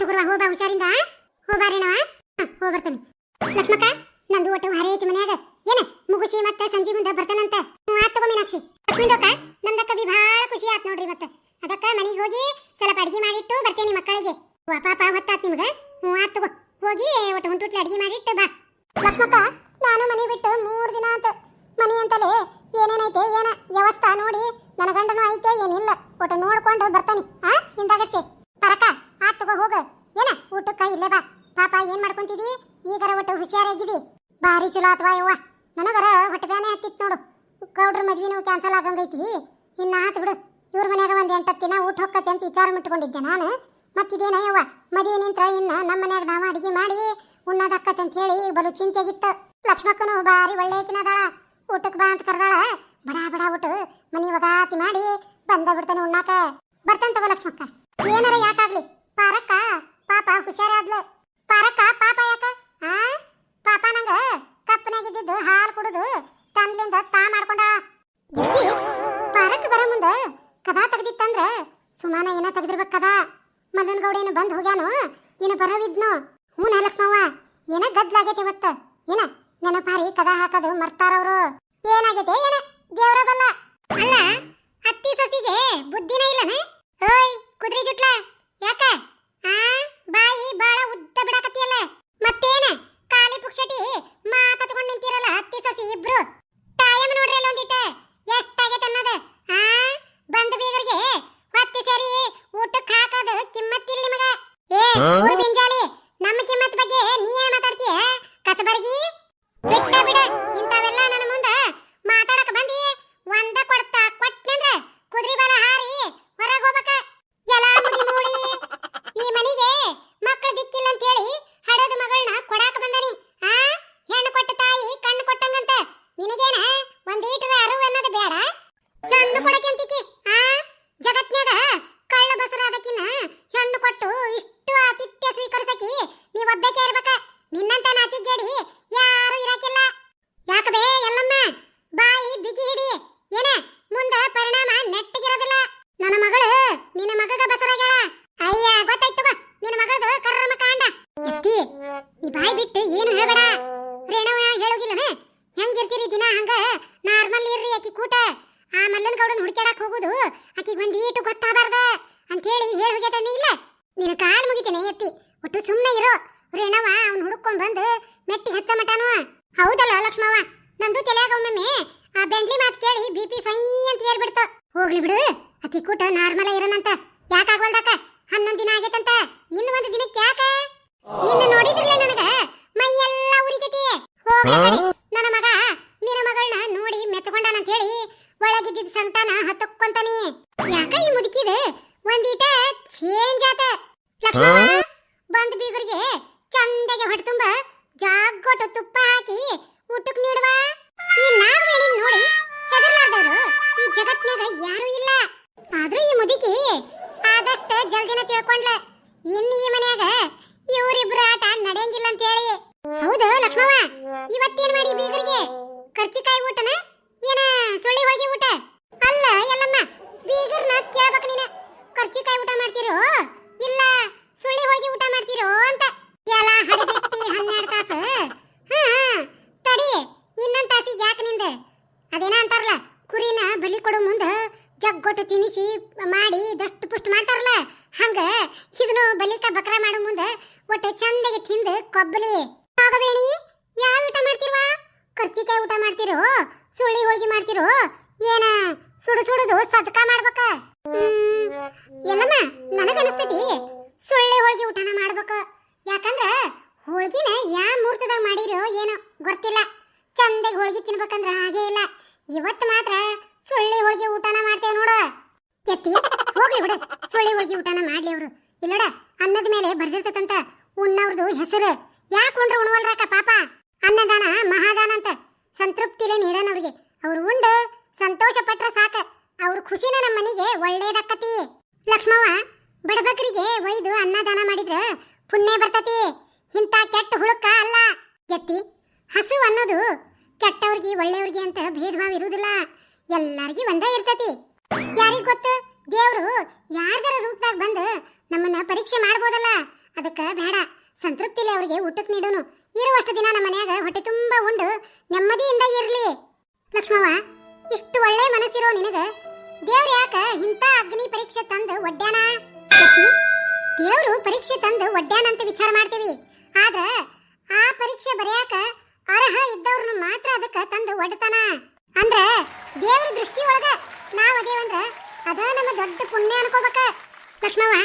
ತಗೋರುವ ಹೋಗ ಹುಷಾರಿಂದ. ಹೋಗ್ಬಾರೇನವ ಹೋಗ ಬರ್ತಾನೆ. ಲಕ್ಷ್ಮಕ್ಕ, ನಂದು ಒಟ್ಟು ಹರೇ ಐತಿ ಮನ್ಯಾಗ. ಏನ ಮುಗುಸಿ ಮತ್ತೆ ಸಂಜೆ ಮುಂದೆ ಬರ್ತಾನಂತ? ಆತ್ ತಗೋ ಮೀನಾಕ್ಷಿ. ಲಕ್ಷ್ಮೀದಕ್ಕ ನಂದಕ್ಕ ಬಿ ಭಾಳ ಖುಷಿ ಆತ್ ನೋಡ್ರಿ ಮತ್ತೆ. ಅದಕ್ಕ ಮನೆಗೆ ಹೋಗಿ ಸ್ವಲ್ಪ ಅಡಿಗೆ ಮಾಡಿಟ್ಟು ಬರ್ತೇನೆ ಮಕ್ಕಳಿಗೆ. ವಾ ಪಾಪ ಹೊತ್ತಾತ್ ನಿಮ್ಗೆ. ಹ್ಞೂ, ಆತ್ ತಗೋ. ಹೋಗಿ ಒಟ್ಟು ಹೊಂಟುಟ್ಲಿ ಅಡಿಗೆ ಮಾಡಿಟ್ಟು ಬಾ. ಲಕ್ಷ್ಮಕ್ಕ, ನಾನು ಮನೆ ಬಿಟ್ಟು ಮೂರು ದಿನ ಆತ. ಮನೆ ಅಂತಲೇ ಏನೇನೈತೆ, ಏನ, ವ್ಯವಸ್ಥಾ ನೋಡಿ, ನನ್ನ ಐತೆ, ಏನಿಲ್ಲ. ಒಟ್ಟು ನೋಡ್ಕೊಂಡು ಬರ್ತಾನೆ. ಆ ಆತ್ ತಗೋ ಹೋಗ. ಏನ? ಊಟಕ್ಕ ಇಲ್ಲೇ ಬಾ. ಪಾಪ ಏನ್ ಮಾಡ್ಕೊಂತಿದಿ? ಈಗರ ಒಟ್ಟು ಹುಷಾರಾಗಿದಿ. ಭಾರಿ ಚಲೋ ಅಥವಾ ಯವ್ವ ನನಗರ ಹೊಟ್ಟೆ ಬ್ಯಾನೆ ಹತ್ತಿತ್ತು ನೋಡು. ಗೌಡ್ರ ಮದ್ವಿನೂ ಕ್ಯಾನ್ಸಲ್ ಆಗಂಗೈತಿ. ಇನ್ನ ಆತ್ ಬಿಡು. ಇವ್ರ ಮನ್ಯಾಗ ಒಂದ್ ಎಂಟತ್ತು ಊಟ ಹೊಕ್ಕತ್ತೆ ಅಂತ ವಿಚಾರ ಮುಟ್ಕೊಂಡಿದ್ದೆ ನಾನು. ಮತ್ತಿದೇನ ಯವ್ವ ಮದುವೆ ನಿಂತ್ರ ಇನ್ನ ನಮ್ಮ ಮನ್ಯಾಗ ನಾವು ಅಡಿಗೆ ಮಾಡಿ ಉಣ್ಣದಕ್ಕತ್ತೆ ಅಂತ ಹೇಳಿ ಬಲು ಚಿಂತೆಗಿತ್ತು. ಲಕ್ಷ್ಮಕ್ಕನು ಭಾರಿ ಒಳ್ಳೆ ಕಿನದಾಳ ಊಟಕ್ಕೆ ಬಾ ಅಂತ ಕರೆದಾಳ. ಬಡ ಬಡ ಊಟ ಮನಿ ಒಗಾತಿ ಮಾಡಿ ಬಂದ ಬಿಡ್ತಾನೆ ಉಣ್ಣಾಕ. ಬರ್ತಾನೆ ತಗೋ ಲಕ್ಷ್ಮಕ್ಕ. ಏನಾರ ಯಾಕಾಗ್ಲಿ? ಪಾರಕ್ಕ, ಪಾಪ ಹುಷಾರಾದ್ಲು. ಪಾರಕ್ಕ, ಪಾಪ ಯಾಕ? ಆ? ಪಾಪ ನಂಗ ಕಪ್ಪನಾಗಿದ್ದಿದ್ದು ಹಾಲು ಕುಡಿದು, ತಂದ್ಲಿಂದ ತಾ ಮಾಡ್ಕೊಂಡಾಳ. ಗಿತ್ತಿ ಪಾರಕ್ ಬರ ಮುಂದ ಕದಾ ತೆಗ್ದಿತ್ತಂದ್ರ ಸುಮಾನ ಏನ ತೆಗ್ದಿರ್ಬೇಕ್ ಕದಾ? ಮಲ್ಲನ್ ಗೌಡ ಏನು ಬಂದ್ ಹೋಗ್ಯಾನು? ಏನು ಬರವಿದ್ನು ಹ್ಞೂ ಲಕ್ಷ್ಮವ್ವ, ಏನ ಗದ್ಲಾಗೈತೆ ಇವತ್ತ? ಏನ ನೆನಪಾರಿ ಕದಾ ಹಾಕದು ಮರ್ತಾರವ್ರು ಏನಾಗೈತೆ ಏನ? ದೇವ್ರ ಬಲ್ಲ. ಅಲ್ಲ, ಅತ್ತಿ ಸಸಿಗೆ ಬುದ್ಧಿನ ಇಲ್ಲನ? ಓಯ್, ಕುದ್ರಿ ಜುಟ್ಲ. ಯಾಕ? ಆ? ಬಾಯಿ ಬಾಳ ಉದ್ದ ಬಿಡಕತ್ತಿಯಲ್ಲ. ಮತ್ತೇನ? ಕಾಲಿ ಪುಕ್ಷಟಿ ಮಾತಾಚ್ಕೊಂಡ್ ನಿಂತಿರಲ್ಲ ಅತ್ತಿ ಸಸಿ ಇಬ್ರು. ಟೈಮ್ ನೋಡ್ರಿ ಒಂದಿಟ ಎಷ್ಟಾಗೈತೆ ಅನ್ನೋದ ಆ ಬಂದ ಬೀಗರಿಗೆ ಹೊತ್ತಿ ಸೇರಿ ಊಟಕ್ಕೆ ಹಾಕೋದು ಕಿಮ್ಮತ್ತಿಲ್ಲ ನಿಮಗ ಏ ಊರ್ ಬಿಂಜಾಳಿ ನಮ್ಮ ಕಿಮ್ಮತ್ ಬಗ್ಗೆ ನೀ ಏನ್ ಮಾತಾಡ್ತೀಯ ಕಸಬರ್ಗಿ ಬಿಟ್ಟ ಬಿಡ ಇಂಥವೆಲ್ಲ ನನ್ನ ಮುಂದ ಮಾತಾಡಕ ಬಂದಿ ಒಂದ ಕೊಡ್ತಾ ಕೊಟ್ನಂದ್ರ ಕುದ್ರಿ ಬಲ ಹಾರಿ ಹೊರಗ್ ಹೋಗ್ಬೇಕ ಎಲ್ಲ ಮುದಿ ಮೂಳಿ ಈ ಮನಿಗೆ ಮಕ್ಕಳು ದಿಕ್ಕಿಲ್ಲ ಅಂತ ಹೇಳಿ ಹಡದ ಮಗಳನ್ನ ಕೊಡಾಕ ಬಂದನಿ ಆ ಹೆಣ್ಣು ಕೊಟ್ಟ ತಾಯಿ ಕಣ್ಣು ಕೊಟ್ಟಂಗಂತ ನಿನಗೇನ ಒಂದೀಟದ ಅರಿವು ಅನ್ನೋದು ಬೇಡ ಹೆಣ್ಣು ಕೊಡಕೆಂತಿಕಿ ಆ ಜಗತ್ನ್ಯಾಗ ಕಳ್ಳ ಬಸರಾದಕಿನ ಹೆಣ್ಣು ಕೊಟ್ಟು ಇಷ್ಟು ಆತಿಥ್ಯ ಸ್ವೀಕರಿಸಕಿ ನೀವ್ ಒಬ್ಬಾಕೆ ಇರ್ಬೇಕ ನಿನ್ನಂತ ನಾಚಿಗೇಡಿ ಯಾರು ಇರಕಿಲ್ಲ ಯಾಕಬೇ ಎಲ್ಲಮ್ಮ ಬಾಯಿ ಬಿಗಿ ಹಿಡಿ ಏನ ಮುಂದ ಪರಿಣಾಮ ನೆಟ್ಟಗಿರೋದಿಲ್ಲ ನನ್ನ ಮಗಳು ನಿನ್ನ ಮಗಗ ಬಸರಾಗ್ಯಾಳ ಅಯ್ಯ ಗೊತ್ತಾಯ್ತು ತಗೋ ನಿನ್ನ ಮಗಳದು ಕರ್ರಮ ಕಾಂಡ ಎತ್ತಿ ಈ ಬಾಯಿ ಬಿಟ್ಟು ಏನು ಹೇಳಬೇಡ. ರೇಣವ ಹೇಳೋಗಿಲ್ಲನ ಹೆಂಗಿರ್ತೀರಿ ದಿನ ಹಂಗ? ನಾರ್ಮಲ್ ಇರ್ರಿ ಆಕಿ ಕೂಟ. ಆ ಮಲ್ಲನ್ ಗೌಡನ್ ಹುಡ್ಕ್ಯಾಡಕ್ ಹೋಗುದು. ಆಕಿಗೆ ಒಂದೀಟು ಗೊತ್ತಾಗಬಾರ್ದ ಅಂತೇಳಿ ಹೇಳಿ ಹೋಗ್ಯಾತನ ಇಲ್ಲ. ನೀನು ಕಾಲ್ ಮುಗಿತೇನೆ, ಎತ್ತಿ. ಒಟ್ಟು ಸುಮ್ಮನೆ ಇರೋ. ರೇಣವ ಅವ್ನು ಹುಡುಕೊಂಡ್ ಬಂದು ಮೆಟ್ಟಿ ಹಚ್ಚ ಮಟಾನು ಹೌದಲ್ಲ ಲಕ್ಷ್ಮವ್ವ? ನಂದು ತಲೆಯಾಗ ಒಮ್ಮೊಮ್ಮೆ ಆ ಬೆಂಡ್ಲಿ ಮಾತು ಕೇಳಿ ಬಿ ಪಿ ಸೈ ಅಂತ ಏರ್ಬಿಡ್ತ. ಹೋಗ್ಲಿ ಬಿಡು. ಅಕ್ಕಿ ಕೂಟ ನಾರ್ಮಲ್ ಇರೋನಂತ ಯಾಕಾಗ್ವಲ್ದಾಕ ಹನ್ನೊಂದ್ ದಿನ ಆಗೈತಂತ. ಇನ್ನು ಒಂದು ದಿನಕ್ಕೆ ಯಾಕ? ನಿನ್ನ ನೋಡಿದ್ರಲ್ಲ ನನಗ? ಮೈ ಎಲ್ಲ ಉರಿತೈತಿ ನನ್ನ ಮಗ ನಿನ್ನ ಮಗಳನ್ನ ನೋಡಿ ಮೆಚ್ಕೊಂಡಾನಂತ ಹೇಳಿ ಒಳಗಿದ್ದಿದ್ ಸಂತಾನ ಹತ್ತಕ್ಕೊಂತಾನಿ. ಯಾಕ ಈ ಮುದುಕಿದ? ಒಂದೀಟ ಚೇಂಜ್ ಆತ. ಲಕ್ಷ್ಮವ್ವ ಬಂದ್ ಬೀಗರಿಗೆ ಚಂದಗೆ ಹೊಟ್ಟೆ ತುಂಬ ಜಾಗೊಟ್ಟು ತುಪ್ಪ ಹಾಕಿ ಊಟಕ್ಕೆ ನೀಡುವ. ಈ ನಾಗವೇಣಿನ ನೋಡಿ ಹೆದರ್ಲಾರ್ದವ್ರು. ಈ ಜಗತ್ನಾಗ ಯಾರೂ ಇಲ್ಲ. ಆದ್ರೂ ಈ ಮುದುಕಿ ಆದಷ್ಟು ಜಲ್ದಿನ ತಿಳ್ಕೊಂಡ್ಲ. ಇನ್ ಈ ಮನ್ಯಾಗ ಇವರಿಬ್ರ ಆಟ ನಡೆಯಂಗಿಲ್ಲ ಅಂತ ಹೇಳಿ ಹೌದು, ಲಕ್ಷ್ಮವ್ವ? ಇವತ್ತೇನ್ ಮಾಡಿ ಬೀಗರಿಗೆ? ಕರ್ಚಿಕಾಯಿ ಊಟನ? ಏನ ಸುಳ್ಳಿ ಹೋಳಿಗೆ ಊಟ? ಅಲ್ಲ ಎಲ್ಲಮ್ಮ ಬೀಗರ್ನ ಕೇಳ್ಬೇಕು ನೀನ. ಕರ್ಚಿಕಾಯಿ ಊಟ ಮಾಡ್ತಿರೋ? ಇಲ್ಲ, ಸುಳ್ಳಿ ಹೋಳಿಗೆ ಊಟ ಮಾಡ್ತಿರೋ ಅಂತ. ಎಲ್ಲ ಹಡಗಟ್ಟಿ ಹನ್ನೆರಡು ತಾಸು? ಹಾ ತಡಿ, ಇನ್ನೊಂದ್ ತಾಸಿಗೆ ಯಾಕೆ ನಿಂದ? ಅದೇನ ಅಂತಾರಲ್ಲ, ಕುರಿನ ಬಲಿ ಕೊಡೋ ಮುಂದ ಜಗ್ಗೊಟ್ಟು ತಿನಿಸಿ ಮಾಡಿ ದಷ್ಟು ಪುಷ್ಟ ಮಾಡ್ತಾರಲ್ಲ, ಹಂಗ ಇದನ್ನು ಬಲಿಕ ಬಕ್ರ ಮಾಡೋ ಮುಂದ ಒಟ್ಟು ಚಂದಗೆ ತಿಂದು ಕೊಬ್ಬಲಿ. ಆಗಬೇಡಿ ಯಾವ ಊಟ ಮಾಡ್ತಿರುವ? ಕರ್ಚಿಕಾಯಿ ಊಟ ಮಾಡ್ತಿರೋ, ಸುಳ್ಳಿ ಹೋಳಿಗೆ ಮಾಡ್ತಿರೋ. ಏನ ಸುಡು ಸುಡುದು ಸದಕ ಮಾಡ್ಬೇಕ? ಎಲ್ಲಮ್ಮ, ನನಗನಿಸ್ತೈತಿ. ಸುಳ್ಳಿ ಹೋಳಿಗೆ ಊಟನ ಮಾಡ್ಬೇಕು. ಯಾಕಂದ್ರ ಹೋಳಿಗಿನ ಯಾ ಮುಹೂರ್ತದಾಗ ಮಾಡಿರೋ ಏನೋ ಗೊತ್ತಿಲ್ಲ. ಚಂದಾಗಿ ಹೋಳಿಗೆ ತಿನ್ಬೇಕಂದ್ರ ಹಾಗೆ ಇಲ್ಲ. ಇವತ್ತು ಮಾತ್ರ ಸುಳ್ಳಿ ಹೋಳಿಗೆ ಊಟನ ಮಾಡ್ತೇವೆ ನೋಡು. ಎತ್ತಿ. ಹೋಗ್ಲಿ ಬಿಡು. ಸುಳ್ಳಿ ಹೋಳಿಗೆ ಊಟನ ಮಾಡ್ಲಿ ಅವರು. ಇಲ್ಲೋಡ, ಅನ್ನದ ಮೇಲೆ ಬರ್ದಿರ್ತದಂತ ಉಣ್ಣವ್ರದು ಹೆಸರು. ಯಾಕೆ ಉಂಡ್ರೆ ಉಣವಲ್ರಾಕ ಪಾಪ? ಅನ್ನದಾನ, ಮಹಾದಾನ ಅಂತ ಸಂತೃಪ್ತಿಲೇ ನೀಡನವ್ರಿಗೆ ಅವ್ರು ಉಂಡು ಸಂತೋಷ ಪಟ್ರ ಸಾಕ. ಅವ್ರ ಖುಷಿನ ನಮ್ಮ ಮನೆಗೆ ಒಳ್ಳೇದಕ್ಕತಿ ಲಕ್ಷ್ಮವ್ವ, ಬಡಬಕರಿಗೆ ಒಯ್ದು ಅನ್ನದಾನ ಮಾಡಿದ್ರೆ ಪುಣ್ಯ ಬರ್ತತಿ. ಇಂಥ ಕೆಟ್ಟ ಹುಳುಕ ಅಲ್ಲ. ಎತ್ತಿ ಹಸು ಅನ್ನೋದು ಕೆಟ್ಟವ್ರಿಗೆ, ಒಳ್ಳೆಯವ್ರಿಗೆ ಅಂತ ಭೇದ ಭಾವ ಇರುವುದಿಲ್ಲ ಎಲ್ಲರಿಗೆ ಒಂದೇ ಇರ್ತತಿ. ಯಾರಿಗ್ ಗೊತ್ತು? ದೇವರು ಯಾರ್ದಾರ ರೂಪದಾಗ ಬಂದು ನಮ್ಮನ್ನ ಪರೀಕ್ಷೆ ಮಾಡ್ಬೋದಲ್ಲ. ಅದಕ್ಕ ಬೇಡ. ಸಂತೃಪ್ತಿಲೆ ಅವರಿಗೆ ಊಟಕ್ಕೆ ನೀಡೋನು. ಇರುವಷ್ಟು ದಿನ ನಮ್ಮ ಮನ್ಯಾಗ ಹೊಟ್ಟೆ ತುಂಬ ಉಂಡು. ನೆಮ್ಮದಿಯಿಂದ ಇರಲಿ. ಲಕ್ಷ್ಮವ್ವ, ಇಷ್ಟು ಒಳ್ಳೆ ಮನಸ್ಸಿರೋ ನಿನಗೆ ದೇವ್ರ ಯಾಕ ಇಂಥ ಅಗ್ನಿ ಪರೀಕ್ಷೆ ತಂದು ಒಡ್ಡ್ಯಾನ? ದೇವ್ರು ಪರೀಕ್ಷೆ ತಂದು ಒಡ್ಡ್ಯಾನ ಅಂತ ವಿಚಾರ ಮಾಡ್ತೀವಿ. ಆದ್ರ ಆ ಪರೀಕ್ಷೆ ಬರೆಯಾಕ ಅರ್ಹ ಇದ್ದವ್ರನ್ನ ಮಾತ್ರ ಅದಕ್ಕೆ ತಂದು ಒಡ್ತಾನ. ಅಂದ್ರ ದೇವ್ರ ದೃಷ್ಟಿ ಒಳಗ ನಾವ್ ಅದೇವಂದ್ರ ಅದ ನಮ್ಮ ದೊಡ್ಡ ಪುಣ್ಯ ಅನ್ಕೋಬೇಕ. ಲಕ್ಷ್ಮವ್ವ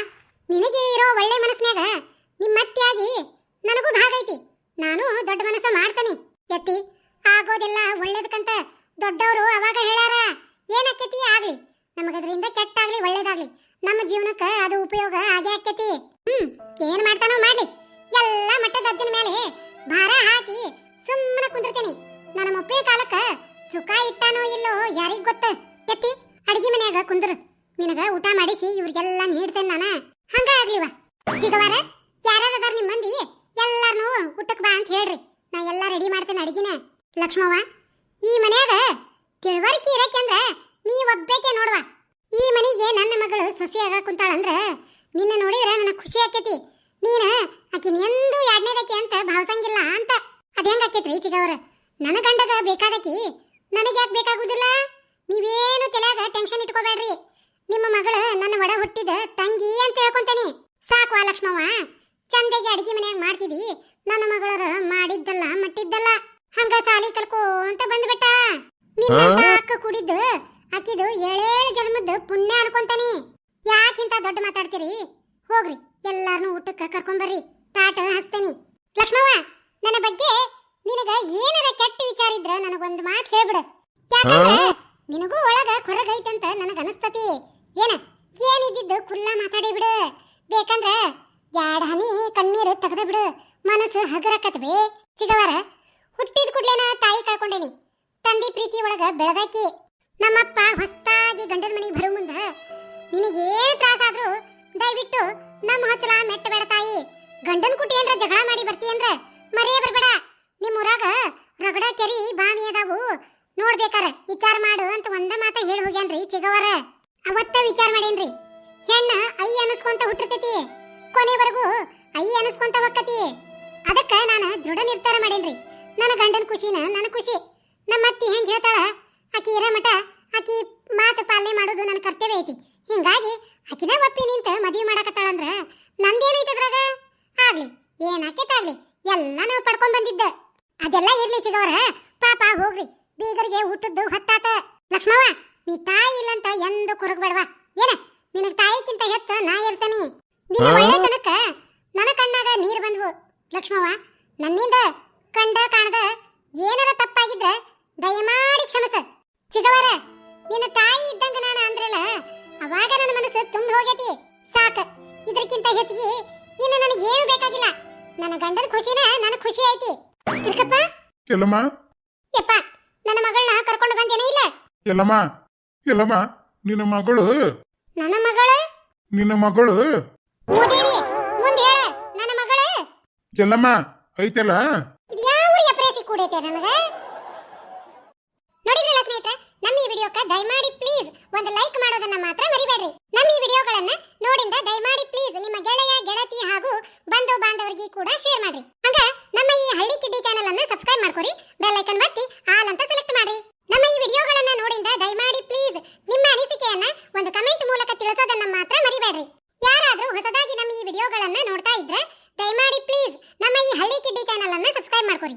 ಮೇಲೆ ಭಾರ ಹಾಕಿ ಸುಮ್ಮನೆ ಕುಂದಿರ್ತೀನಿ. ನನ್ನ ಮೊಪ್ಪಿನ ಕಾಲಕ್ಕ ಸುಖ ಇಟ್ಟಾನೋ ಇಲ್ಲೋ ಯಾರಿಗ್ ಗೊತ್ತ? ಎತ್ತಿ, ಅಡಿಗೆ ಮನ್ಯಾಗ ಕುಂದ್ರ. ನಿನಗ ಊಟ ಮಾಡಿಸಿ ಇವ್ರಿಗೆಲ್ಲ ನೀಡ್ತೇನೆ ನಾನ. ಹಂಗ ಆಗ್ಲಿವ. ಚಿಗವಾರ ಯಾರ್ಯಾರದಾರ ನಿಮ್ ಮಂದಿ, ಎಲ್ಲಾರ್ನು ಊಟಕ್ ಬಾ ಅಂತ ಹೇಳ್ರಿ. ನಾ ಎಲ್ಲಾ ರೆಡಿ ಮಾಡ್ತೇನೆ ಅಡಿಗೆನ. ಲಕ್ಷ್ಮವ್ವ, ಈ ಮನ್ಯಾಗ ತಿಳುವಳಿಕೆ ಇರಕ್ಕೆಂದ್ರ ನೀ ಒಬ್ಬೇಕೆ ನೋಡುವ. ಈ ಮನೆಗೆ ನನ್ನ ಮಗಳು ಸೊಸೆಯಾಗ ಕುಂತಾಳಂದ್ರ ನಿನ್ನ ನೋಡಿದ್ರೆ ನನಗೆ ಖುಷಿ ಆಕೇತಿ. ನೀನ ಆಕಿನ ಎಂದೂ ಎರಡನೇದಕ್ಕೆ ಅಂತ ಭಾವಸಂಗಿಲ್ಲ ಅಂತ. ಅದೇಂಗ ಆಕೈತ್ರಿ ಚಿಗವ್ರ? ನನ್ನ ಗಂಡಗ ಬೇಕಾದಕಿ ನನಗೆ ಯಾಕೆ ಬೇಕಾಗುದಿಲ್ಲ? ನೀವೇನು ತಲೆಯಾಗ ಟೆನ್ಷನ್ ಇಟ್ಕೋಬೇಡ್ರಿ. ನಿಮ್ಮ ಮಗಳು ನನ್ನ ಒಡ ಹುಟ್ಟಿದ ತಂಗಿ ಅಂತ ಹೇಳ್ಕೊಂತಾನೆ. ಸಾಕು ಆ ಲಕ್ಷ್ಮವ್ವ. ಚಂದಗೆ ಅಡಿಗೆ ಮನ್ಯಾಗ ಮಾಡ್ತಿದಿ. ನನ್ನ ಮಗಳರ ಮಾಡಿದ್ದಲ್ಲ ಮಟ್ಟಿದ್ದಲ್ಲ. ಹಂಗ ಸಾಲಿ ಕಲ್ಕೋ ಅಂತ ಬಂದ್ಬಿಟ್ಟ ನಿನ್ನ ಅಕ್ಕ ಕುಡಿದ್ದು ಆಕಿದು ಏಳೇಳು ಜನ್ಮದ ಪುಣ್ಯ ಅನ್ಕೊಂತಾನೆ. ಯಾಕಿಂತ ದೊಡ್ಡ ಮಾತಾಡ್ತೀರಿ? ಹೋಗ್ರಿ. ಎಲ್ಲಾರನು ಊಟಕ್ಕೆ ಕರ್ಕೊಂಬರ್ರಿ. ತಾಟ ಹಸ್ತೇನಿ ಲಕ್ಷ್ಮವ್ವ ನನ್ನ ಬಗ್ಗೆ ನಿನಗ ಏನಾರ ಕೆಟ್ಟ ವಿಚಾರ ಇದ್ರ ನನಗೊಂದು ಮಾತು ಹೇಳ್ಬಿಡು. ಯಾಕಂದ್ರೆ ನಿನಗೂ ಒಳಗ ಕೊರಗೈತಂತ ನನಗ ಅನಸ್ತತಿ. ಏನ? ಏನಿದ್ದಿದ್ದು ಕುಲ್ಲ ಮಾತಾಡಿ ಬಿಡು. ಬೇಕಂದ್ರ ಯಾಡ ಹನಿ ಕಣ್ಣೀರು ತೆಗೆದ ಬಿಡು. ಮನಸ್ಸು ಹಗರಕತ್ ಬೇ. ಚಿಗವಾರ ಹುಟ್ಟಿದ ಕೂಡ್ಲೇನ ತಾಯಿ ಕಳ್ಕೊಂಡೇನಿ. ತಂದೆ ಪ್ರೀತಿ ಒಳಗ ಬೆಳೆದಾಕಿ. ನಮ್ಮಪ್ಪ ಹೊಸ್ತಾಗಿ ಗಂಡನ ಮನೆಗೆ ಬರೋ ಮುಂದ ನಿನಗೇನು ತ್ರಾಸಾದ್ರೂ ದಯವಿಟ್ಟು ನಮ್ಮ ಹಚ್ಚಲ ಮೆಟ್ಟ ಬೇಡ ತಾಯಿ. ಗಂಡನ ಕುಟಿ ಏನ್ರ ಜಗಳ ಮಾಡಿ ಬರ್ತಿ ಅಂದ್ರ ಮರೆಯ ಬರ್ಬೇಡ. ನಿಮ್ಮ ಊರಾಗ ರಗಡ, ಕೆರಿ ಬಾವಿ ಅದಾವು. ನೋಡ್ಬೇಕಾರ, ವಿಚಾರ ಮಾಡು ಅಂತ ಒಂದ ಮಾತ ಹೇಳಿ ಹೋಗ್ಯಾನ್ರಿ ಚಿಗವರ. ಅವತ್ತ ವಿಚಾರ ಮಾಡೇನ್ರಿ. ಹೆಣ್ಣ ಐ ಅನಸ್ಕೊಂತ ಹುಟ್ಟಿರ್ತೈತಿ. ಕೊನೆವರೆಗೂ ಐ ಅನಸ್ಕೊಂತ ಹೊಕ್ಕತಿ. ಅದಕ್ಕ ನಾನು ದೃಢ ನಿರ್ಧಾರ ಮಾಡೇನ್ರಿ. ನನ್ನ ಗಂಡನ ಖುಷಿನ ನನ್ನ ಖುಷಿ. ನಮ್ಮ ಅತ್ತಿ ಹೆಂಗ್ ಹೇಳ್ತಾಳ, ಆಕಿ ಇರ ಮಠ ಆಕಿ ಮಾತು ಪಾಲನೆ ಮಾಡೋದು ನನ್ನ ಕರ್ತವ್ಯ ಐತಿ. ಹಿಂಗಾಗಿ ಆಕಿನ ಒಪ್ಪಿ ನಿಂತ ಮದುವೆ ಮಾಡಕತ್ತಾಳಂದ್ರ ನಂದೇನೈತೆ ಅದ್ರಾಗ? ಆಗ್ಲಿ ಏನಾಕೈತಾಗ್ಲಿ ಎಲ್ಲ ನಾವು ಪಡ್ಕೊಂಡ್ ಬಂದಿದ್ದ. ಅದೆಲ್ಲ ಇರ್ಲಿ ಚಿಗವರ ಪಾಪ ಹೋಗ್ರಿ ಬೀಗರಿಗೆ ಹುಟ್ಟದ್ದು ಹೊತ್ತಾತ. ಲಕ್ಷ್ಮವ್ವ ನೀ ತಾಯಿ ಇಲ್ಲಂತ ಎಂದು ಕೊರಗಬೇಡವಾ ಏನ ನಿನಗ್ ತಾಯಿಕ್ಕಿಂತ ಹೆಚ್ಚ ನಾ ಇರ್ತಾನಿ. ನಿನ್ನ ಒಳ್ಳೆತನಕ್ಕ ನನ್ನ ಕಣ್ಣಾಗ ನೀರ್ ಬಂದ್ವು. ಲಕ್ಷ್ಮವ್ವ ನನ್ನಿಂದ ಕಂಡ ಕಾಣದ ಏನರ ತಪ್ಪಾಗಿದ್ರ ದಯಮಾಡಿ ಕ್ಷಮಸ. ಚಿಗವರ ನಿನ್ನ ತಾಯಿ ಇದ್ದಂಗ ನಾನು ಅಂದ್ರಲ್ಲ ಅವಾಗ ನನ್ನ ಮನಸ್ಸು ತುಂಬ ಹೋಗೈತಿ ಸಾಕ ಇದಕ್ಕಿಂತ ಹೆಚ್ಚಿಗೆ ಇನ್ನು ನನಗೆ ಏನು ಬೇಕಾಗಿಲ್ಲ ನನ್ನ ಗಂಡನ ಖುಷಿನ ನನ್ನ ಖುಷಿ ಐತಿ ತಿರ್ಕಪ್ಪ ಎಲ್ಲಮ್ಮ ಯಪ್ಪ ನನ್ನ ಮಗಳನ್ನ ಕರ್ಕೊಂಡು ಬಂದೇನೇ ಇಲ್ಲ ಎಲ್ಲಮ್ಮ ಎಲ್ಲಮ್ಮ ನಿನ್ನ ಮಗಳು ನನ್ನ ಮಗಳು ನಿನ್ನ ಮಗಳು ಮೂದೇವಿ ಮುಂದೆ ಹೇಳ ನನ್ನ ಮಗಳು ಎಲ್ಲಮ್ಮ ಐತಲ್ಲ ಯಾವ ಎಪ್ರೇಸಿ ಕೂಡೈತೆ ನನಗ ನೋಡಿದ್ರಲ್ಲ ಸ್ನೇಹಿತರೆ ವಿಡಿಯೋಕ್ಕೆ ದಯಮಾಡಿ ಪ್ಲೀಸ್ ಒಂದು ಲೈಕ್ ಮಾಡೋದನ್ನ ಮಾತ್ರ ಮರಿಬೇಡ್ರಿ. ನಮ್ಮ ಈ ವಿಡಿಯೋಗಳನ್ನ ನೋಡಿಂದ ದಯಮಾಡಿ ಪ್ಲೀಸ್ ನಿಮ್ಮ ಗೆಳೆಯ, ಗೆಳತಿ ಹಾಗೂ ಬಂಧು ಬಾಂಧವರಿಗೆ ಕೂಡ ಶೇರ್ ಮಾಡ್ರಿ. ಹಂಗ ನಮ್ಮ ಈ ಹಳ್ಳಿ ಕಿಡ್ಡಿ ಚಾನೆಲ್ ಅನ್ನ ಸಬ್ಸ್ಕ್ರೈಬ್ ಮಾಡ್ಕೊರಿ ಬೆಲ್ ಐಕನ್ ಒತ್ತಿ ಆಲ್ ಅಂತ ಸೆಲೆಕ್ಟ್ ಮಾಡ್ರಿ. ನಮ್ಮ ಈ ವಿಡಿಯೋಗಳನ್ನ ನೋಡಿಂದ ದಯಮಾಡಿ ಪ್ಲೀಸ್ ನಿಮ್ಮ ಅನಿಸಿಕೆಯನ್ನ ಒಂದು ಕಮೆಂಟ್ ಮೂಲಕ ತಿಳಿಸೋದನ್ನ ಮಾತ್ರ ಮರಿಬೇಡ್ರಿ. ಯಾರಾದ್ರೂ ಹೊಸದಾಗಿ ನಮ್ಮ ಈ ವಿಡಿಯೋಗಳನ್ನ ನೋಡ್ತಾ ಇದ್ರೆ ದಯಮಾಡಿ ಪ್ಲೀಸ್ ನಮ್ಮ ಈ ಹಳ್ಳಿ ಕಿಡ್ಡಿ ಚಾನೆಲ್ ಅನ್ನ ಸಬ್ಸ್ಕ್ರೈಬ್ ಮಾಡ್ಕೊರಿ.